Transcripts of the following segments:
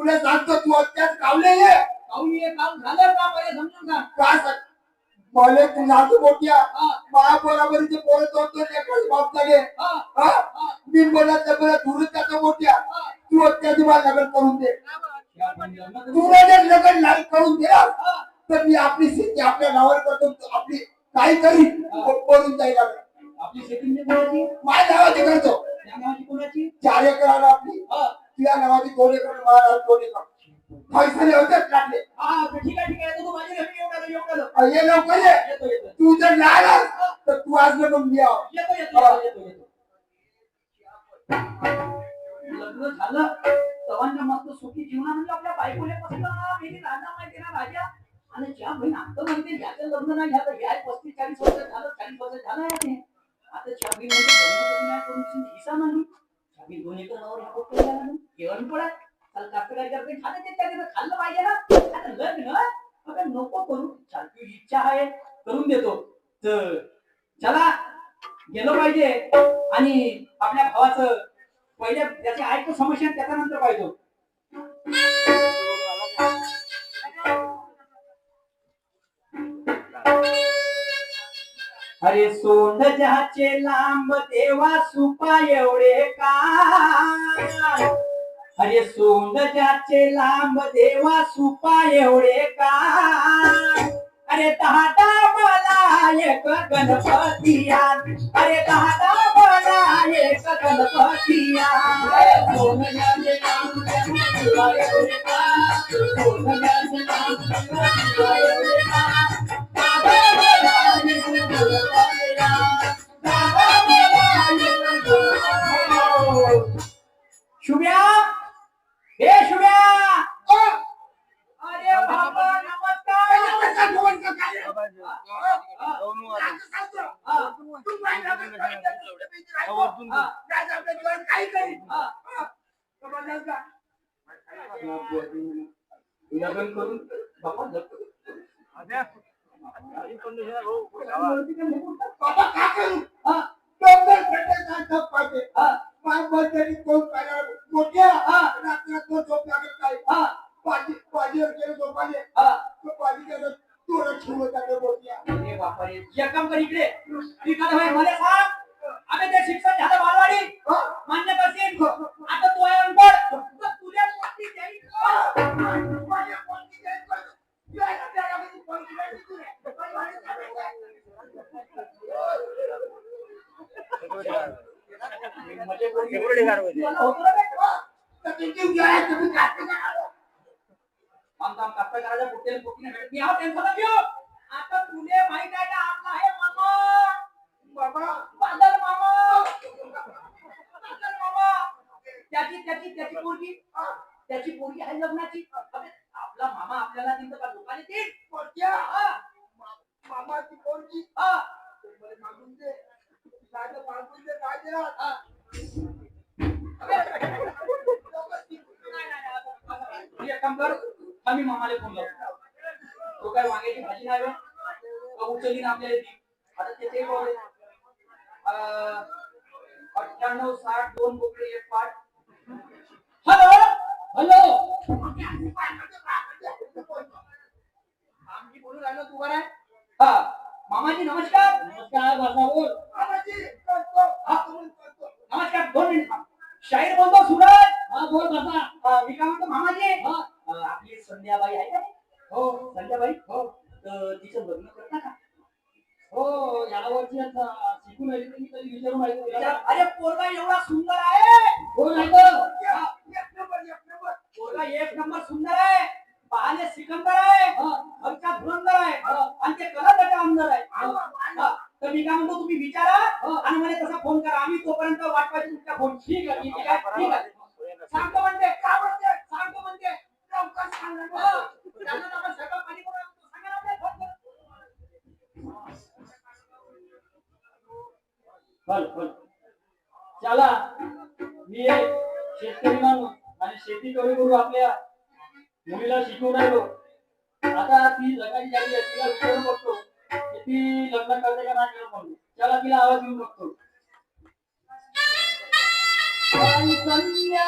तुला सांगतो तू अत्याच कावले हे काम झालं का पहिले समजून सांग का सांग? मला तू नातू मोठी आहे. हा. माझ्या बरोबरीचे पोरं दोन दोन लेकरं बाप झाले हा. हा? हा. मी त्याचा मोठ्या. तू अत्याची मला लग्न करून दे. तुला जर लग्न नाही करून दिला हा. तर मी आपली शेती आपल्या नावावर करतो. आपली काही तरी पडून जाईल आपली शेती माझ्या नावाची करतो. त्या नावाची कोणाची? चार एकर आपली. तुझ्या नावाची माझ्या दोन एकर पैसे होतेच हा ठीक आहे ठीक आहे तू माझी घरी येऊन आलो येऊन आलो ये लवकर ये तू जर नाही आलास तर तू आज लग्न मी आहो. येतो येतो येतो, लग्न झालं तवांच्या मस्त सुखी जीवना म्हणजे आपल्या बायकोले मस्त मेली राजा माहिती ना राजा. आणि ज्या बहीण आता म्हणते याचं लग्न नाही झालं या पस्तीस चाळीस वर्ष झालं चाळीस वर्ष झालं आता छाबी म्हणजे लग्न कधी नाही करून हिसा नाही. छाबी दोन एकर नावावर ह्या पोट्या झाला ना जेवण पडा काल कास्तकारी करते खाणं ते त्याने खाल्लं पाहिजे ना. आता लग्न आता नको करू. चालती इच्छा आहे. करून देतो. तर चला गेलो पाहिजे. आणि आपल्या भावाचं पहिल्या त्याची ऐकतो समस्या आणि त्याच्यानंतर पाहिजे अरे सोंड ज्याचे लांब देवा सुपा एवढे का? अरे सोंड ज्याचे लांब देवा सुपा एवढे का? अरे दहादा मला एक गणपतिया अरे दहादा मला एक गणपतिया सोंड ज्याचे लांब देवा सुपा एवढे सोंड ज्याचे लांब देवा सुपा एवढे शुभ्या हे शुभ्या अरे बाबा नमस्कार नमस्कार, काय रे? तू लग्न करून. राजा आपल्या काही. हा. का? लग्न बाबा बाबा का करू हा, दोन दोन खड्डे काढतात पाहिजे बंदरी दोन पाण्यावर मोठ्या हा. रात्रात झोप लागत नाही हा, पाजी पाजीवर गेले झोपाले हा. तो पाजी त्याचं तोरण ठेवलं त्याने मोठ्या अरे बापा रे. एक काम कर इकडे इकडे होय, मला सांग आता ते शिक्षण झालं बालवाडी. मान्य करशील आता तू आहे अनपढ तुझ्या पोटी जाईल माझ्या पोटी जाईल. यायला त्याला कधी पोटी जाईल तुझ्या. आता तुले माहीत आहे का आपला आहे मामा बाबा बादल मामा बादल मामा त्याची त्याची त्याची पोरगी त्याची पोरगी आहे लग्नाची आपला मामा आपल्याला तिथं का दुकाने देईल पोट्या. मामाची पोरगी हा, मागून दे एक काम कर. आम्ही मामाला फोन लावतो. तो काय वांग्याची भाजी नाही का उचलली ना आपल्याला ती? आता ते अं, अठ्ठ्याण्णव साठ दोन बोकडे एक पाठ. हॅलो? हॅलो आमची बोलून राहिलो तू बरं आहे हा मामाजी नमस्कार नमस्कार बाबा बोल मामाजी करतो हा तुम्ही करतो नमस्कार दोन मिनिट थांब. शाहीर बोलतो सूरज हा बोल बाबा अं, मी काय म्हणतो मामाजी अं, आपली संध्याबाई आहे का हो संध्याबाई हो तर तिचं लग्न करता का हो या वर्षी आता शिकून आली मी तरी विचारून अरे पोरगा एवढा सुंदर आहे हो नाही एक नंबर एक नंबर पोरगा एक नंबर सुंदर आहे पाहणे सिकंदर आहे घरचा धुरंदर आहे आणि ते कलाटाचा आमदार आहे हा. तर मी काय म्हणतो तुम्ही विचारा आणि मला तसा फोन करा आम्ही तोपर्यंत वाट पाहिजे तुमचा फोन ठीक आहे ठीक आहे ठीक आहे सांगतो म्हणते का म्हणते सांगतो म्हणते लवकर सांगा ना. हो. त्यांना आपण सगळं पाणी करून आणतो. सांगा ना आपल्याला फोन करून. चल चल चला मी एक शेतकरी माणूस आणि शेती शेती करू करू आपल्या मुलीला शिकवून राहिलो आता ती लग्नाची झाली आहे तिला विचारून बघतो की ती लग्न करते का नाही म्हणून. चला तिला आवाज येऊन बघतो. संध्या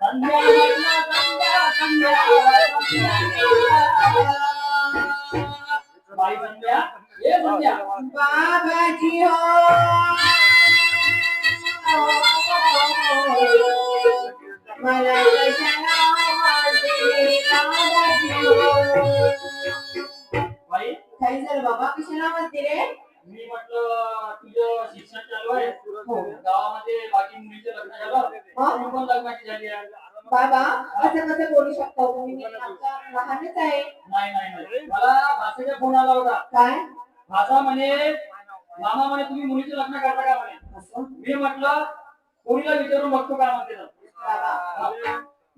संध्या संध्या संध्या. बाबाजी हो. मला हो? काय झालं बाबा कशाला म्हणते रे? मी म्हटलं तुझं शिक्षण चालू आहे. हो. गावामध्ये बाकी मुलीचं लग्न झालं. तू पण लग्नाची झाली आहे. बाबा असं कसं बोलू शकता तुम्ही लहानच आहे. नाही नाही नाही. मला भाषेचा फोन आला होता. काय? भाषा म्हणे मामा म्हणे तुम्ही मुलीचं लग्न करता का म्हणे? मी म्हटलं कोणीला विचारून बघतो काय म्हणते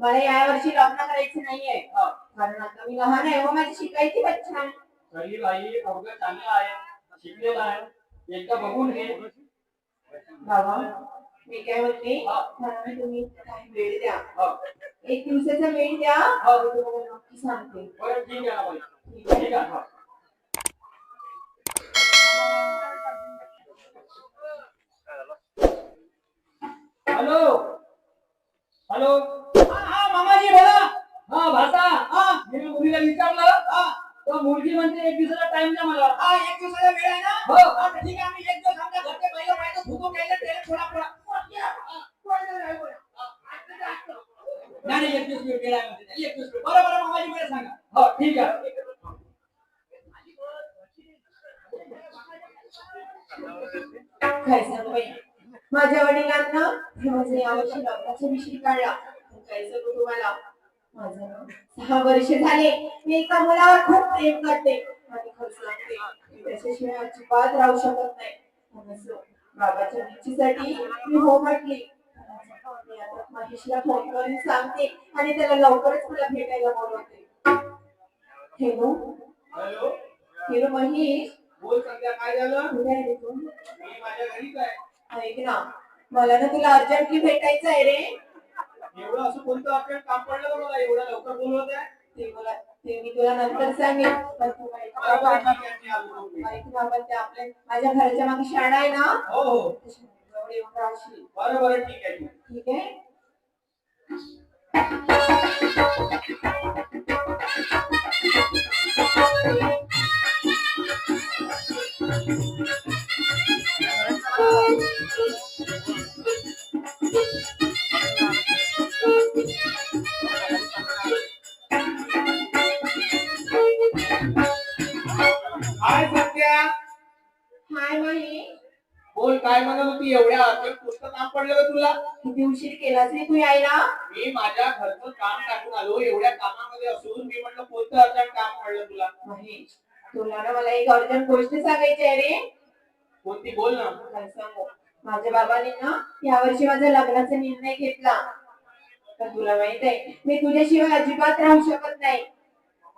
मला या वर्षी लग्न करायचं नाहीये. हा. कारण आता मी लहान आहे व माझी शिकायची बच्चा आहे. तरी बाई पोरग चांगला आहे शिकलेला आहे. एकदा बघून घे. बाबा मी काय म्हणते? हा. तुम्ही काही वेळ द्या. हा. एक दिवसाचा वेळ द्या हा. सांगते. हॅलो? हॅलो? हा मामाजी बोला. हा भाषा हा मी मुलीला विचारलं. हा मुलगी म्हणते एक दिवसाचा टाइम द्या मला. हा एक दिवसाचा वेळ आहे ना? हो. ठीक आहे आम्ही एक दिवस आमच्या घरच्या पहिलं पाहिजे धुतो गेले तेल थोडा थोडा नाही नाही, एक दिवस वेळ वेळ आहे म्हणते त्याला, वेळ बरं बरं मामाजी मला सांगा. हो ठीक आहे. काय सांगू बाई. माझ्या वडिलांना हे माझं यावर्षी लग्नाच्या विषयी काढला पण काय सांगू तुम्हाला माझं सहा वर्ष झाले. मी एका मुलावर खूप प्रेम करते. आणि खर्च लागते त्याच्याशिवाय अजिबात राहू शकत नाही. पण बाबाच्या निश्चीसाठी मी हो म्हटली. आता महेशला फोन करून सांगते आणि त्याला लवकरच मला भेटायला बोलवते. हॅलो? हॅलो? हॅलो महेश? बोल संध्या काय झालं? कुठे आहे रे तू? मी माझ्या घरीच आहे. ऐक ना मला ना तुला अर्जंटली भेटायचं आहे रे. एवढं असं कोणतं अर्जंट काम पडलं का मला एवढं लवकर बोलवत आहे? ते मला ते मी तुला नंतर सांगेन. पण तू ऐक ना, बरं, बरं, ठीक आहे, मी आलो मग. ऐक ना पण ते आपल्या माझ्या घराच्या मागे शाळा आहे ना? हो हो. त्याच्याजवळ येऊन राहशील बरं बरं ठीक आहे ठीक आहे. ठीक आहे? होती एवढ्या अर्जंट पुस्तक काम पडलं का तुला? उशीर केलास रे तू यायला. मी माझ्या घरचं काम टाकून आलो एवढ्या कामामध्ये असून मी म्हटलं कोणतं अर्जंट काम पडलं तुला? महेश तुला ना मला एक अर्जंट गोष्ट सांगायची आहे रे. कोणती बोल ना. काय सांगू. माझ्या बाबाने ना यावर्षी माझ्या लग्नाचा निर्णय घेतला. तर तुला माहीत आहे मी तुझ्याशिवाय अजिबात राहू शकत नाही.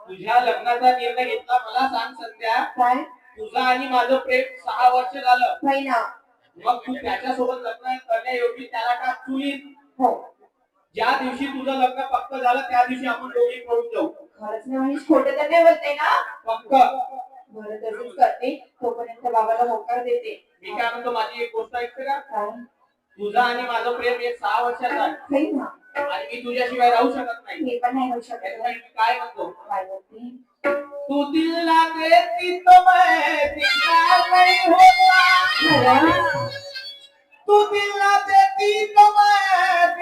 तुझ्या लग्नाचा निर्णय घेतला मला सांग संध्या. काय? तुझं आणि माझं प्रेम सहा वर्ष झालं. महिना मग तू त्याच्यासोबत लग्न करण्यायोग्य त्याला का चुलीत हो. ज्या दिवशी तुझं लग्न पक्क झालं त्या दिवशी आपण दोघी पळून जाऊ. खरंच ना महेश खोटं तर नाही बोलते ना? पक्क. बरं तसंच करते. तोपर्यंत बाबाला होकार देते. मी काय म्हणतो माझी एक गोष्ट ऐकते का? तुझं आणि माझं प्रेम एक सहा वर्षाचं आहे. आणि मी तुझ्याशिवाय राहू शकत नाही. मी पण नाही शकत. मी काय म्हणतो? काय बोलते तू दिल ना देती तो मैं दिलदार नहीं होता खरं? तू दिल ना देती तो मैं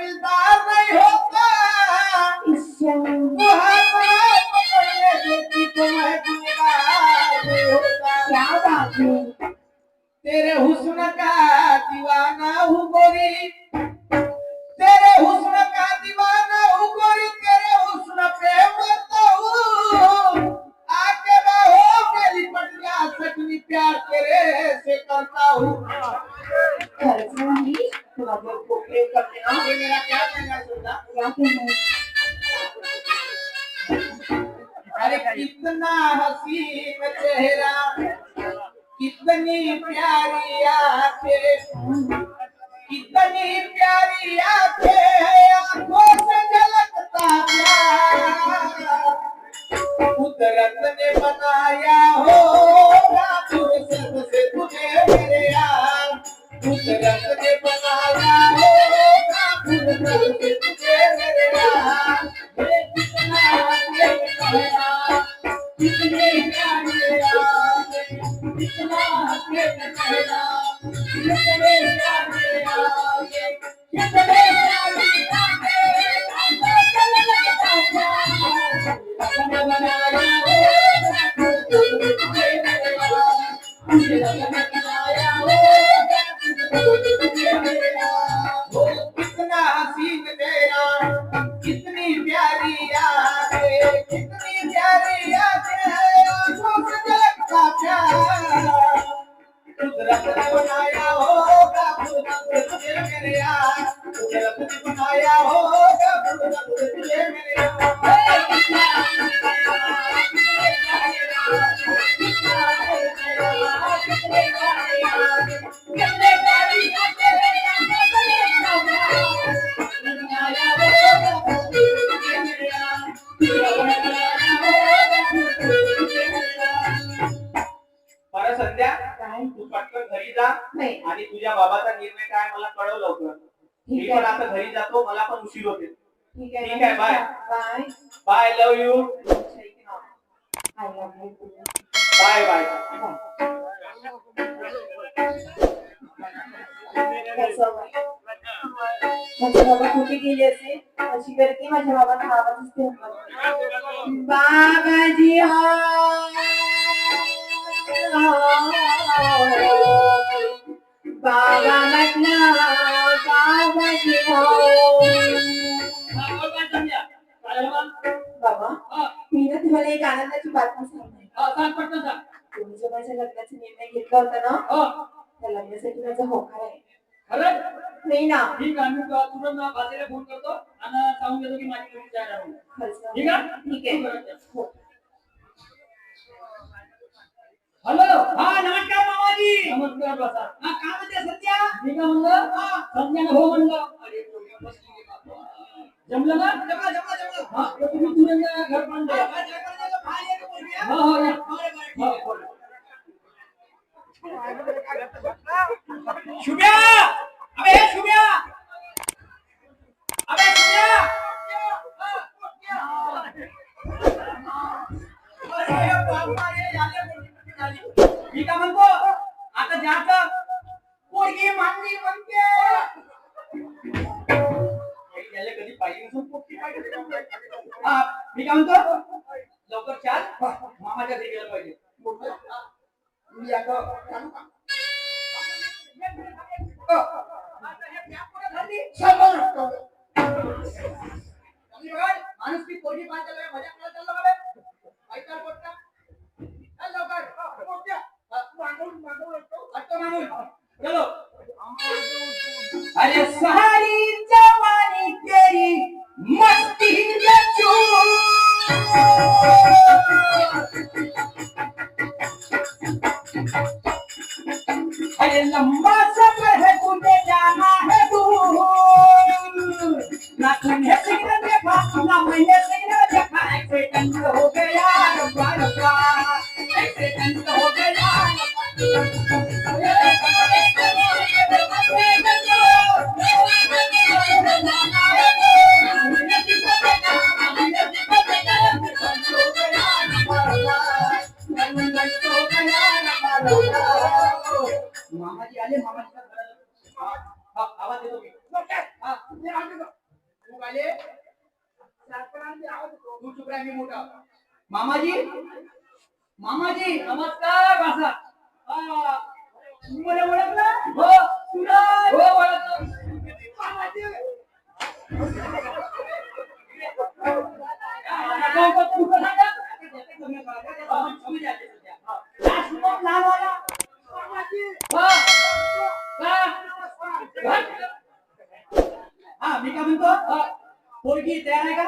ने घरी जातो मला पण उशीर होते ठीक आहे bye. Bye bye love you bye bye बाबा कुठे गेले असे अशी करते माझ्या बाबाचा आवाजच बाबाजी हो बाबा हो मी ना तुम्हाला एक आनंदाची बातमी सांगणार तुम्ही जो माझ्या लग्नाचा निर्णय घेतला होता ना त्या लग्नासाठी माझा होकार आहे. नाही ना. फोन करतो आणि सांगून देतो की माझी मुलगी तयार आहे. ठीक आहे? ठीक आहे. हॅलो. हा नमस्कार मामाजी. नमस्कार बसा हा काय म्हणते सध्या? मी काय म्हणलं? सध्यानं हो म्हणलं. अरे पोरगी बसली रे बाबा. जमलं ना? जमलं जमलं जमलं. हा तर तुम्ही घर बांधलं हा हा या. हा, बोला. शुभ्या! अबे शुभ्या! अबे शुभ्या! अरे बाबा रे, झाले पोरगी झाली. मी काय म्हणतो आता ज्याचं पोरगी मानली म्हणते कधी पाहिजे नसून पोरगी पाहिजे. हा, मी काय म्हणतो लवकर चाल. मामाच्या घरी गेलं पाहिजे. मी आता चालू का? माणूस की पोरगी पाहिजे मजा करायला चालला बाबा ऐकाल पोट्टा अरे सहारी जवानी तेरी मस्ती अरे लंबा सफ़र है, तुझे जाना है दूर। ना तुमने सिग्नल देखा ना मैंने सिग्नल देखा एक्सीडेंट हो मी काय म्हणतो पोरगी तयार आहे का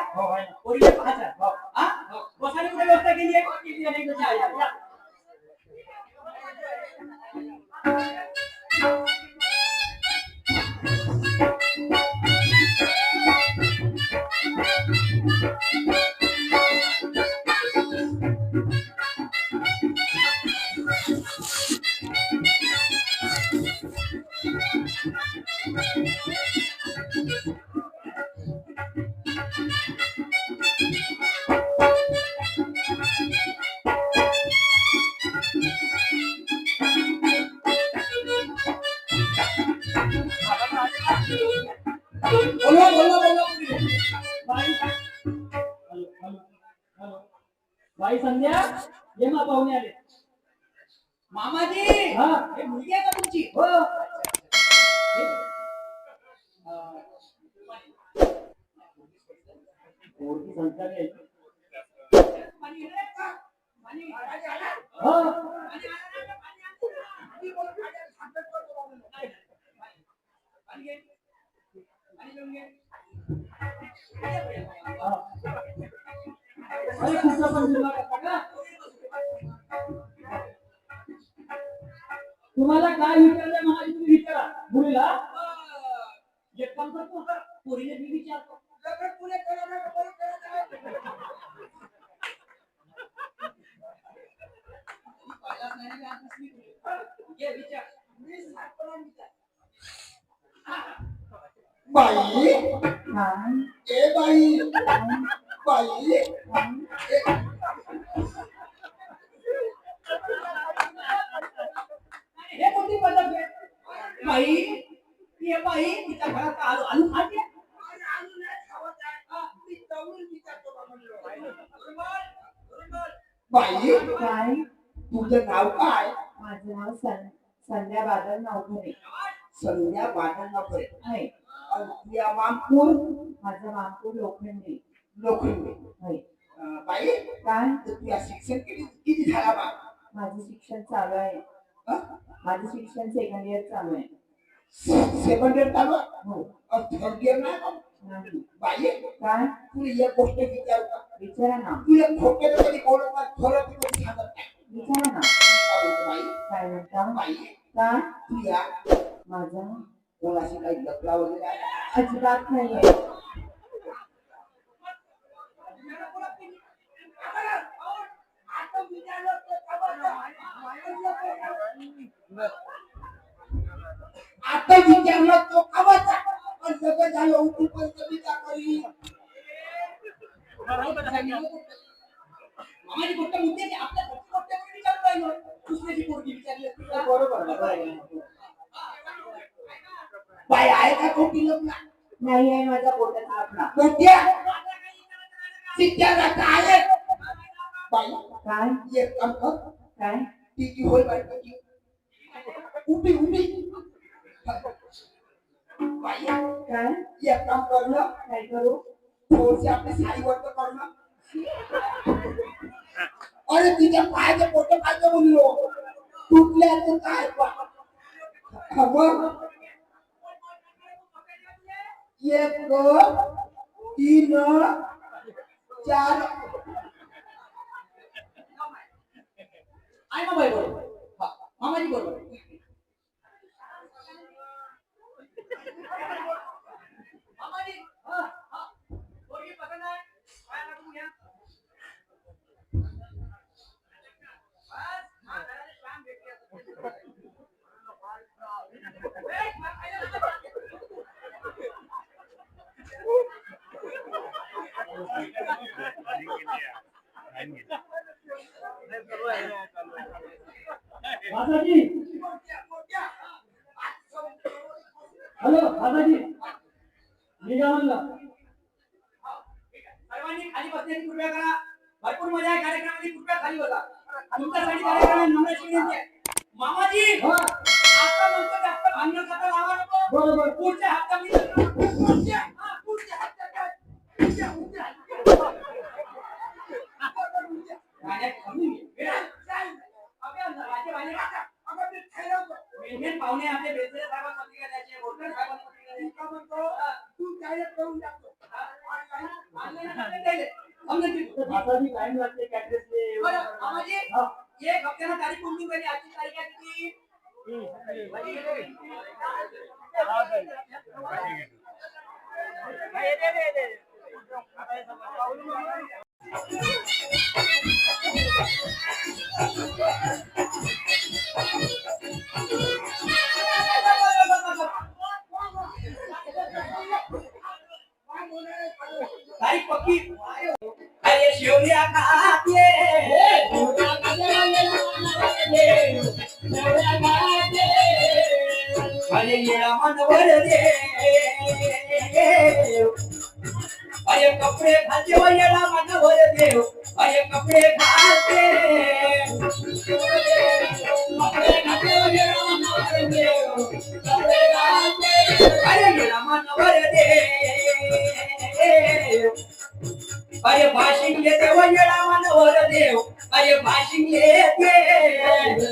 तुम्हाला काय विचारलं महाराज तुम्ही विचारा. मुलीला एक काम करतो पोरीने मी विचारतो लग्न पुरे करा ना, बरं करा ना. पाहिलाच नाही ना, आताच मी तुला. ये, विचार. मी सारखं नाही विचार. बाई हा ए बाई बाई ए- आणि हे कोणती पद्धत आहे बाई ये बाई तिच्या घरात आलू आलू खाते बाई काय? तुझं नाव काय? माझं नाव सं संध्या बादल नवघरे. संध्या बाटल आहे तुझ्या मामपूर माझं मामपूर लोखंडे. लोखंडे. आहे अं, बाई? काय? तर तुझ्या शिक्षण किती किती झाला बा? माझं शिक्षण चालू आहे. हं? माझं शिक्षण सेकंड इयर चालू आहे. सेकंड इयर चालू आहे? हो. अं, थर्ड इयर नाही? का? नाही बाई काय? तुला एक गोष्ट विचारू का? विचारा ना. तू एक खोटे कधी बोलत नाही खरं तू कधी सांगत नाही. विचारा ना. काय म्हणतो बाई? काय म्हणता? बाई काय? तू या माझा? कोणाशी काही लपला वगैरे? अजिबात नाहीये. करू थोडसे आपली साडी वर्त करणं अरे तिच्या पायाचे पोट पाहिजे बोललो तुटल्या तर काय बा? हा मग एक तीन चार। आहे ना बाई बरोबर हा, मामाजी बरोबर मामाजी हा, हा. पोरगी पसंत आहे? पाया लागून घ्या. बस, हा, घराला श्याम भेटली आता. ए, खायला लागलं. दादाजी हॅलो दादाजी मी काय म्हणलं सर्वांनी खाली बसण्याची कृपया करा भरपूर मजा आहे कार्यक्रमाची कृपया खाली बसा तुमच्यासाठी कार्यक्रम आहे, नम्र विनंती आहे. मामाजी हा आता म्हणतो जास्त भांडण खाता लावा नको बरोबर पुढच्या हप्त्यामध्ये पुढच्या हा, पुढच्या हप्त्यात काय? पुढच्या पुढच्या हप्त्यात. गाण्यात थांबून घे. वेळा, चाल. अबे, राजे बाजे राजा. अबे, ते ठरवतो. मेहमान पाहुणे आपले बेचरे साहेबांना पत्रिका द्यायची, गोडकर साहेबांना पत्रिका द्यायची. का म्हणतो? हा, तू direct करून टाकतो. हा, online online द्यायले. समजा ती. दादाजी टाइम लागते कॅटरेसले बरं, मामाजी, हा एक हप्त्यानं तारीख कोणती झाली आजची तारीख आहे किती तारीख તારી પકી અરે શિવલિયા કાતે અરે એળા મનવર કપડે દેવ અરે કપડે ખાતે अरे भाषिक येते व येडा मानवर देव अरे भाषिक येते देव.